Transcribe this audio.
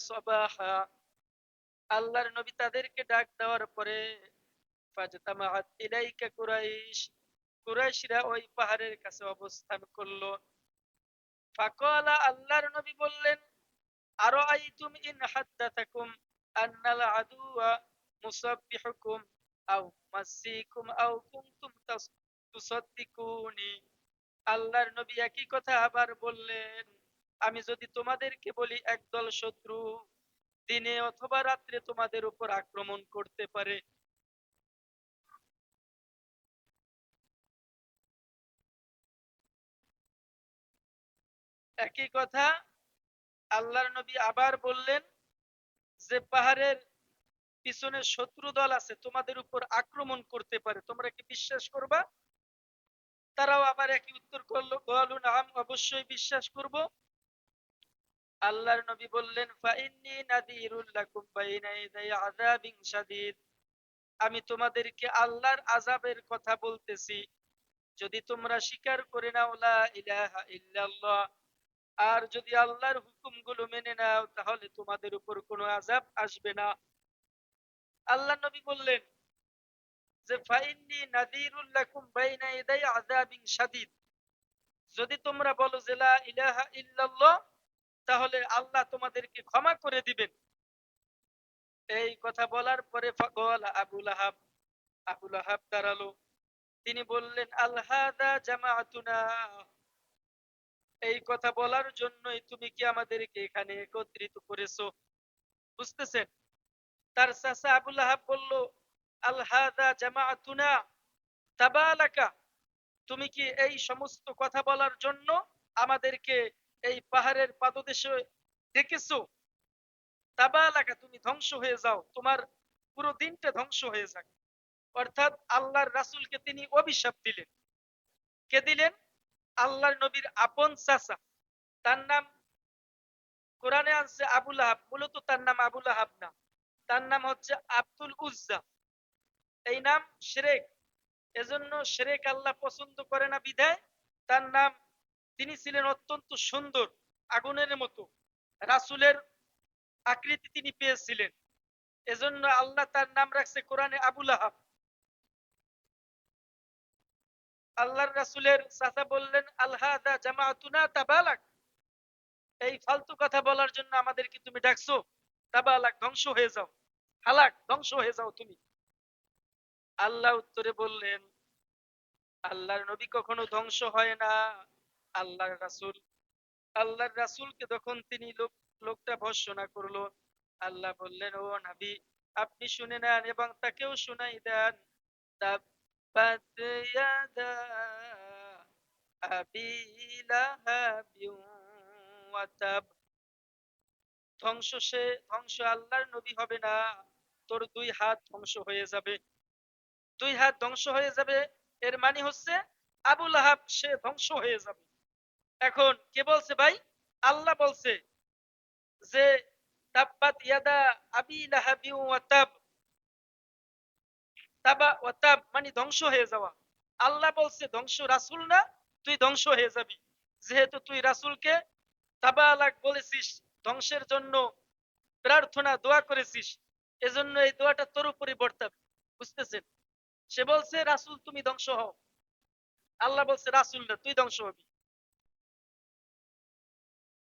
সাবাহা আল্লাহর নবী তাদেরকে ডাক দেওয়ার পরে ইলাইকা কুরাইশ। কুরাইশরা ওই পাহাড়ের কাছে অবস্থান ফাকালা, আল্লাহর নবী বললেন আরও আইতুম ইন আন্নাল আদুয়া মুসাব্বিহুকুম আও মাসিকুম আও কুনতুম আল্লাহর নবী একই কথা আবার বললেন আমি যদি তোমাদেরকে বলি, একদল শত্রু দিনে অথবা রাত্রে তোমাদের উপর আক্রমণ করতে পারে। একই কথা, আল্লাহর নবী আবার বললেন যে, পাহাড়ের পিছনে শত্রু দল আছে, তোমাদের উপর আক্রমণ করতে পারে। তোমরা কি বিশ্বাস করবা? তারাও আবার একই উত্তর করল অবশ্যই বিশ্বাস করব। আল্লাহর নবী বললেন আমি তোমাদেরকে আল্লাহর আযাবের কথা বলতেছি। যদি তোমরা স্বীকার করে নাও ইল্লাল্লাহ, আর যদি আল্লাহর হুকুমগুলো মেনে নাও, তাহলে তোমাদের উপর কোনো আযাব আসবে না। আল্লাহ নবী বললেন যে, ফাইন্নি নাদিরুল লাকুম বাইনা ইয়াদাই আযাবিন শাদীদ। যদি তোমরা বলো যে, লা ইলাহা ইল্লাল্লাহ তাহলে আল্লাহ তোমাদেরকে ক্ষমা করে দিবেন। এই কথা বলার পরে আবুল আহাব আবুল আহাব দাঁড়াল। তিনি বললেন আল্লাহাদা জামাতুনা এই কথা বলার জন্যই তুমি কি আমাদেরকে এখানে একত্রিত করেছ? বুঝতেছেন? তার চাচা আবুল আহাব বলল আল্লাহাদা জামাতুনা তাবালাকা। তুমি কি এই সমস্ত কথা বলার জন্য আমাদেরকে এই পাহাড়ের পাদদেশে ডেকেছো তাবালাকা তুমি ধ্বংস হয়ে যাও। তোমার পুরো দিনটা ধ্বংস হয়ে যাক। অর্থাৎ আল্লাহর রাসূলকে তিনি অভিশাপ দিলেন। কে দিলেন? আল্লাহর নবীর আপন চাচা। তার নাম কোরআনে আছে আবুল আহাব মূলত তার নাম আবুল আহাব না। তার নাম হচ্ছে আব্দুল উজ্জা। এই নাম শেরেক এজন্য শেরেক আল্লাহ পছন্দ করে না বিধায় তার নাম তিনি ছিলেন অত্যন্ত সুন্দর, আগুনের মতো। রাসুলের আকৃতি তিনি পেয়েছিলেন। এজন্য আল্লাহ তার নাম রাখছে কোরআনে আবুল আহাব আল্লাহর রাসুলের চাচা বললেন আল্লাহা জামাতুনা তাবালাক। এই ফালতু কথা বলার জন্য আমাদেরকে তুমি ডাকছো, তাবালাক ধ্বংস হয়ে যাও, হালাক ধ্বংস হয়ে যাও তুমি। আল্লাহ উত্তরে বললেন, আল্লাহর নবী কখনো ধ্বংস হয় না। আল্লাহর রাসুল। আল্লাহর রাসুলকে যখন তিনি লোক, লোকটা ভর্সনা করল, আল্লাহ বললেন, ও নাবি, আপনি শুনে নেন এবং তাকেও শুনাই দেন। ধ্বংস সে, ধ্বংস আল্লাহর নবী হবে না। তোর দুই হাত ধ্বংস হয়ে যাবে। দুই হাত ধ্বংস হয়ে যাবে। এর মানে হচ্ছে আবুল আহাব সে ধ্বংস হয়ে যাবে। এখন কে বলছে ভাই? আল্লাহ বলছে যে, তাব্বাত ইয়াদা আবি লাহাবি ওয়া তাব। তাবা ওয়া তাব মানে ধ্বংস হয়ে যাওয়া। আল্লাহ বলছে, ধ্বংস রাসূল না, তুই ধ্বংস হয়ে যাবি। যেহেতু তুই রাসূলকে তাবালাক বলেছিস, ধ্বংসের জন্য প্রার্থনা, দোয়া করেছিস, এজন্য এই দোয়াটা তোর উপরে বর্তাবে। বুঝতেছেন? সে বলছে, রাসূল, তুমি ধ্বংস হও। আল্লাহ বলছে, রাসূল না, তুই ধ্বংস হবি।